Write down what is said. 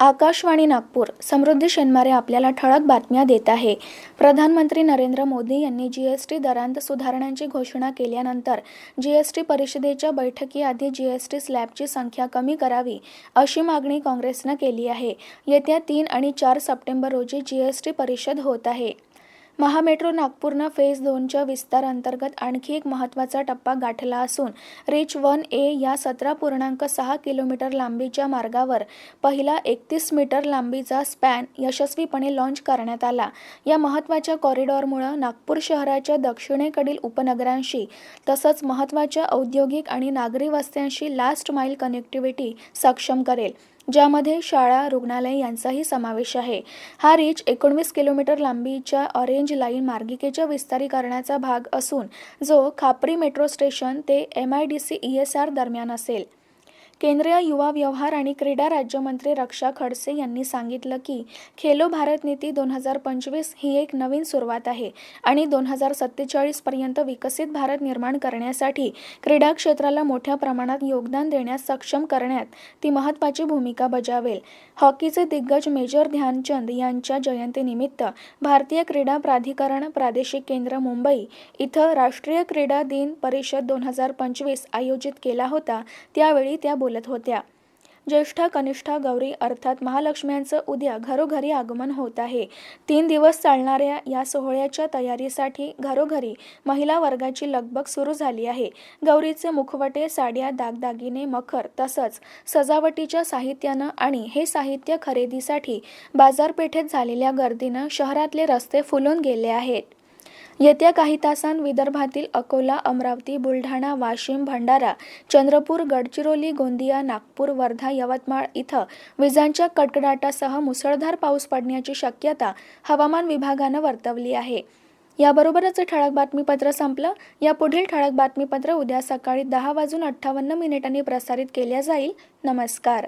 आकाशवाणी नागपूर समृद्धी शेनमारे आपल्याला ठळक बातम्या देत आहे. प्रधानमंत्री नरेंद्र मोदी यांनी जी एस टी दरांत सुधारणांची घोषणा केल्यानंतर जी एस टी परिषदेच्या बैठकीआधी जी एस टी स्लॅबची संख्या कमी करावी अशी मागणी काँग्रेसनं केली आहे. येत्या तीन आणि चार सप्टेंबर रोजी जी एस टी परिषद होत आहे. महामेट्रो नागपूरनं फेज दोनच्या विस्तार अंतर्गत आणखी एक महत्त्वाचा टप्पा गाठला असून रिच वन ए या सतरा पूर्णांक सहा किलोमीटर लांबीच्या मार्गावर पहिला एकतीस मीटर लांबीचा स्पॅन यशस्वीपणे लॉन्च करण्यात आला. या महत्त्वाच्या कॉरिडॉरमुळं नागपूर शहराच्या दक्षिणेकडील उपनगरांशी तसंच महत्त्वाच्या औद्योगिक आणि नागरी वस्त्यांशी लास्ट माईल कनेक्टिव्हिटी सक्षम करेल. ज्यामध्ये शाळा रुग्णालय यांचाही समावेश आहे. हा रीच एकोणवीस किलोमीटर लांबीच्या ऑरेंज लाईन मार्गिकेच्या विस्तारीकरणाचा भाग असून जो खापरी मेट्रो स्टेशन ते M I D C E S R दरम्यान असेल. केंद्रीय युवा व्यवहार आणि क्रीडा राज्यमंत्री रक्षा खडसे यांनी सांगितलं की खेलो भारत नीती दोन हजार पंचवीस ही एक नवीन सुरुवात आहे आणि दोन हजार सत्तेचाळीसपर्यंत विकसित भारत निर्माण करण्यासाठी क्रीडा क्षेत्राला मोठ्या प्रमाणात योगदान देण्यास सक्षम करण्यात ती महत्त्वाची भूमिका बजावेल. हॉकीचे दिग्गज मेजर ध्यानचंद यांच्या जयंतीनिमित्त भारतीय क्रीडा प्राधिकरण प्रादेशिक केंद्र मुंबई इथं राष्ट्रीय क्रीडा दिन परिषद दोन हजार पंचवीस आयोजित केला होता. त्यावेळी त्या बोलत होत्या. ज्येष्ठा कनिष्ठा गौरी अर्थात महालक्ष्म्यांचं उद्या घरोघरी आगमन होत आहे. तीन दिवस चालणाऱ्या या सोहळ्याच्या तयारीसाठी घरोघरी महिला वर्गाची लगबग सुरू झाली आहे. गौरीचे मुखवटे साड्या दागदागिने मखर तसंच सजावटीच्या साहित्यानं आणि हे साहित्य खरेदीसाठी बाजारपेठेत झालेल्या गर्दीनं शहरातले रस्ते फुलून गेले आहेत. येत्या काही तासांत विदर्भातील अकोला अमरावती बुलढाणा वाशिम भंडारा चंद्रपूर गडचिरोली गोंदिया नागपूर वर्धा यवतमाळ इथं विजांच्या कडकडाटासह मुसळधार पाऊस पडण्याची शक्यता हवामान विभागानं वर्तवली आहे. याबरोबरच ठळक बातमीपत्र संपलं. या पुढील ठळक बातमीपत्र उद्या सकाळी दहा वाजून अठ्ठावन्न मिनिटांनी प्रसारित केल्या जाईल. नमस्कार.